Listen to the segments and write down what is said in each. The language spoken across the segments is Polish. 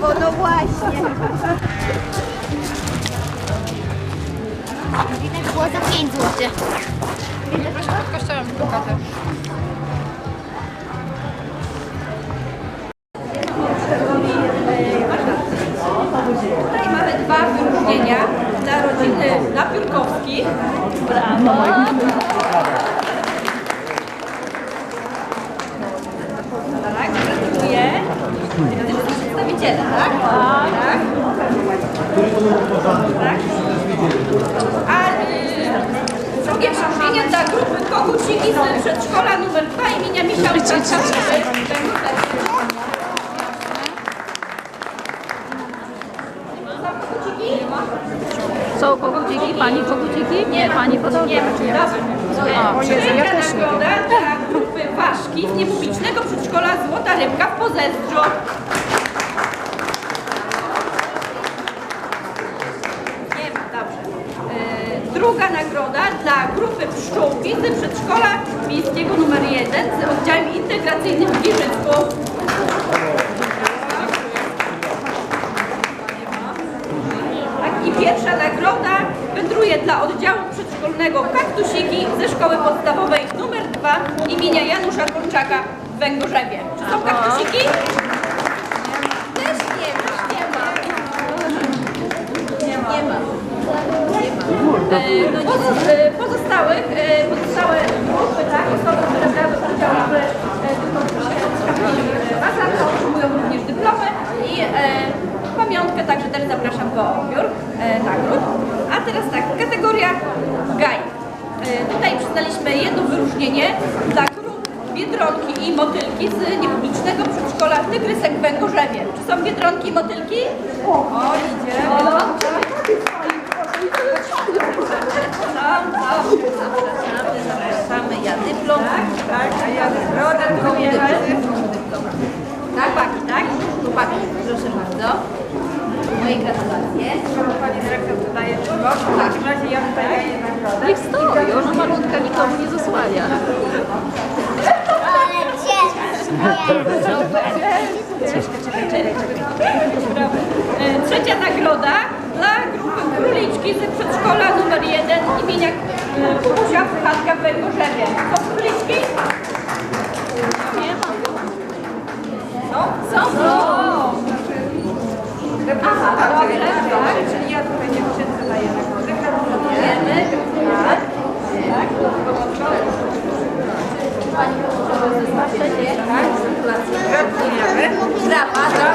porcelanową, no właśnie. Było za 5 zł. Proszę pod kościołem pokażę. Tutaj mamy dwa wyróżnienia dla rodziny Napiórkowskich. Brawo! 7, tak? Tak. Tak. A y, drugie przemówienie dla grupy Koguciki z przedszkola numer 2 imienia Michała Są koguciki? Pani koguciki? Nie, pani podobnie. Nie, ja też nie. dla grupy Waszki z niepublicznego przedszkola Złota Rybka w Pozestrzu. Pszczółki z przedszkola miejskiego numer 1 z oddziałem integracyjnym w Giżycku. Tak, I pierwsza nagroda wędruje dla oddziału przedszkolnego Kaktusiki ze szkoły podstawowej nr 2 imienia Janusza Korczaka w Węgorzewie. Czy są kaktusiki? Też nie ma. Nie ma. Nie ma. Nie ma. E, no e, pozostałych, e, pozostałe grupy, tak, osoby, które brały udział w e, tym konkursie Azarta otrzymują również dyplomy i e, pamiątkę, także też zapraszam po odbiór nagród. A teraz tak, kategoria GAI. Tutaj przyznaliśmy jedno wyróżnienie dla grup Biedronki i Motylki z niepublicznego przedszkola Tygrysek w Węgorzewie. Czy są Biedronki i Motylki? O, idzie. Tam, zapraszamy, zapraszamy. Ja dyplom. Tak, tak, a ja nagrodę. Tak, Chłopaki, tak? Chłopaki, proszę bardzo. Moje gratulacje. Pani dyrektor dodaje dyplom. W takim razie ja tutaj daję nagrodę. Niech stoi, ona malutka nikomu nie zasłania. E, Trzecia nagroda dla grupy Króliczki z przedszkola numer 1 imienia Kubusia Puchatka w Węgorzewie. Są króliczki? Nie ma. No, są? Aha, dobrze, tak. Czyli ja tutaj dziewczynce daję nagrodę. Gratulujemy. Tak. Tak. Pani Gratulacje. Tak, gratulacje. Gratulujemy. Brawa, brawa.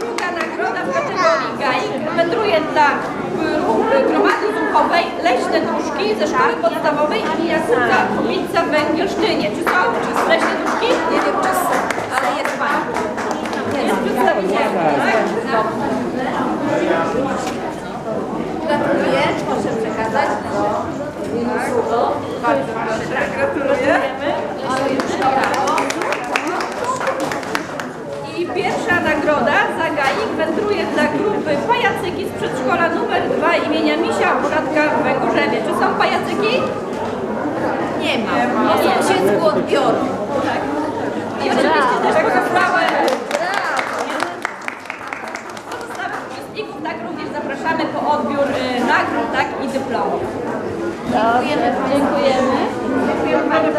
Druga nagroda w kategorii GAIK wędruje dla grupy gromady duchowej Leśne Duszki ze szkoły podstawowej imienia Kurka Kubica w Węgiersztynie. Czy są Leśne Duszki? Nie wiem, czy są, ale jest Pani. Jest przedstawiciel, tak? Gratuluję, proszę przekazać. Bardzo proszę. Gratuluję. Pierwsza nagroda za gaik wędruje dla grupy pajacyki z przedszkola numer 2 imienia Misia Buratka w Węgorzewie. Czy są pajacyki? Nie ma. Jest dziecku odbioru. Tak. I oczywiście też pozostałe pozostałych uczestników tak również zapraszamy po odbiór y, nagród tak, i dyplomów. Dziękujemy. Dziękujemy. Dziękujemy bardzo.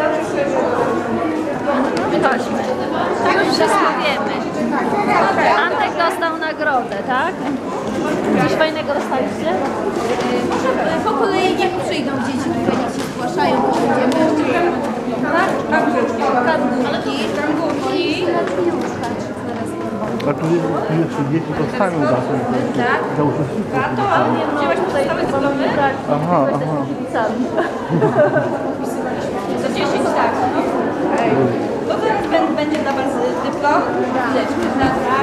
Chodźmy. Już wszystko wiemy. Antek dostał nagrodę, tak? Coś fajnego dostaliście? Może y, po kolei niech przyjdą dzieci tutaj, niech się zgłaszają, to będziemy. Tak? Kangurki. Kangurki. Kangurki. A tu powstają za tym, Tak. za uczestników. A to, ale nie wzięłaś pozostałe dyplomy? Aha, aha. Za 10, tak. Bo będzie dla Was dyplom, lecz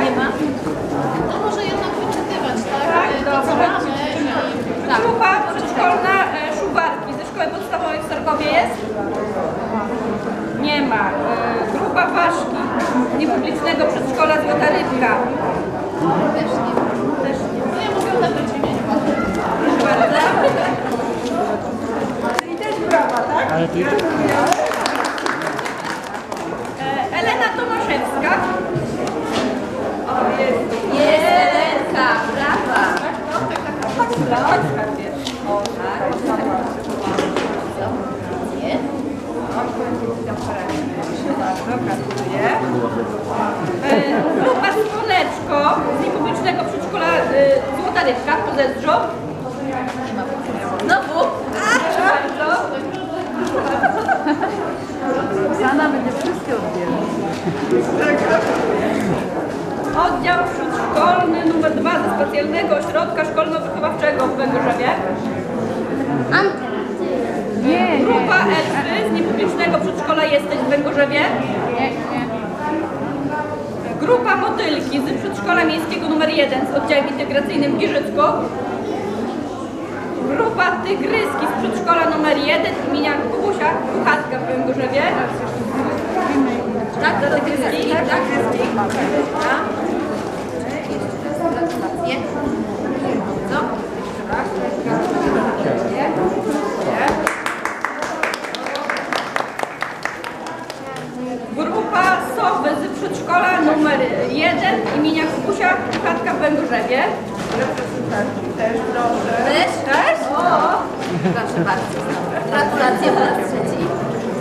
nie ma. No może jednak wyczytywać, tak? Tak, e, dobrze. Tak. Grupa przedszkolna e, szubarki ze Szkoły Podstawowej w Sarkowie jest? Nie ma. E, grupa paszki niepublicznego przedszkola Złota Rybka. Też nie ma. Też nie ma. No ja mogę odebrać imieniu. Proszę bardzo. Czyli też brawa, tak? Ale ty... Rybka w Podezrzu. Znowu. Bardzo. Roxana będzie wszystkie odbierać. Oddział Przedszkolny numer 2 ze specjalnego ośrodka szkolno-wychowawczego w Węgorzewie. Nie, nie. Grupa L3 z niepublicznego przedszkola Jesteś w Węgorzewie. Grupa Motylki z przedszkola miejskiego numer 1 z oddziałem integracyjnym w. Grupa Tygryski z przedszkola numer 1 imienia Kubusia Kuchatka w Węgorzewie. Tak, do Tygryski, tak, tak. Dobra. Gratulacje. Co? Gratuluję. Grupa Sowy z przedszkola numer 1 imienia Kubusia Kuchatka w Węgorzewie. Też proszę. Też? Też? O! Proszę bardzo. Gratulacje po raz trzeci.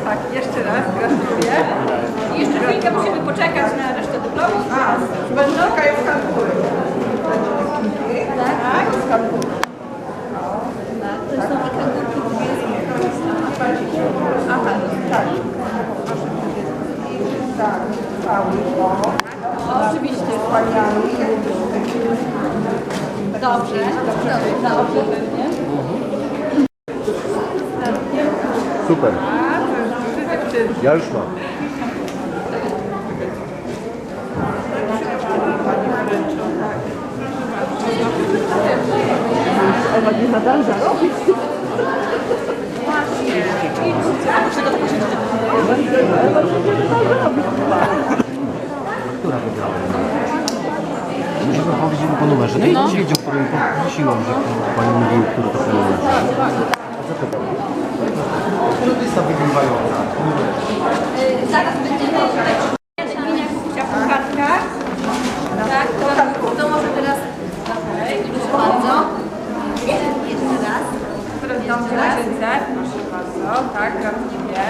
Tak, jeszcze raz gratuluję. I jeszcze chwilkę musimy poczekać na resztę dyplomów. A, będą czekają skalpuły. Tak? Skalpuły. To są Aha, tak. Tak. O, Oczywiście. Dobrze. Dobrze, dobrze super. A, to jest duży dziewczyn. Ja już mam. Ewa nie nadąża robić. Która wygrała? Musimy powiedzieć po numerze. No i no. wiedział, którym poprosiłem, że pani mówił, który to numer. A zapytał. Lista wygrywająca. Zaraz będziemy Kubusia Kuchatka. Tak, to, to może teraz. Proszę bardzo. Jeszcze raz. Dobrze, księdze. Proszę bardzo. Tak, gratuluję.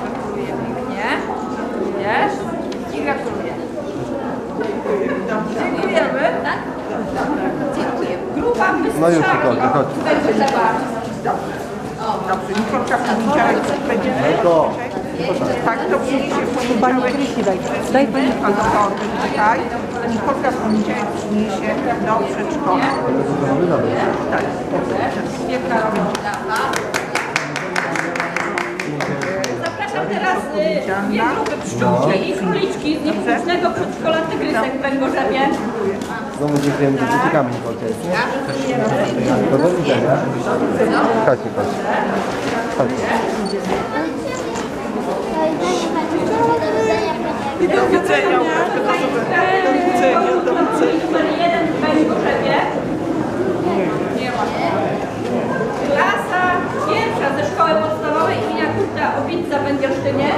Gratuluję pięknie. Gratuluję. I gratuluję. Dziękujemy. Tak? Dziękuję. Grupa No już, chodź, trzeba. Dobrze, Nikolka Poniedziałek będzie. Tak, to przyniesie w poniedziałek. Daj pani A to chodź, czekaj. Nikolka w poniedziałek przyniesie do przedszkola. Tak. Piękna teraz y, dwie grupy pszczółki i króliczki z niepublicznego przedszkola Tygrysek w Węgorzewie. Znowu dziękujemy, że dotykamy Nikolkę. To do widzenia. Chodź, Nikolka. Chodź. I do widzenia. Do widzenia, do widzenia. Numer jeden w Węgorzewie. Klasa pierwsza ze szkoły podstawowej imienia Kurta Obidza w Węgiersztynie.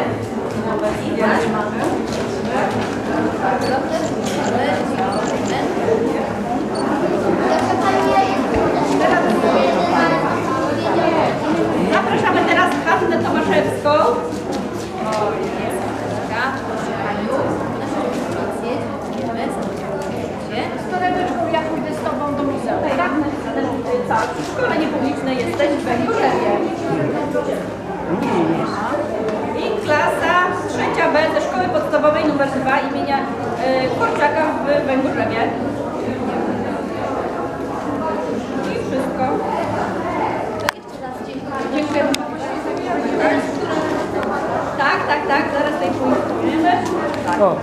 Zapraszamy teraz Hannę Tomaszewską. Z torebeczką ja pójdę z tobą do muzeum. Tak, tak, w szkole niepublicznej jesteś w Węgorzewie. I klasa trzecia B ze szkoły podstawowej nr 2 imienia y, Korczaka w Węgorzewie. I wszystko. Dziękujemy. Tak, tak, tak, zaraz tutaj poinformujemy. O.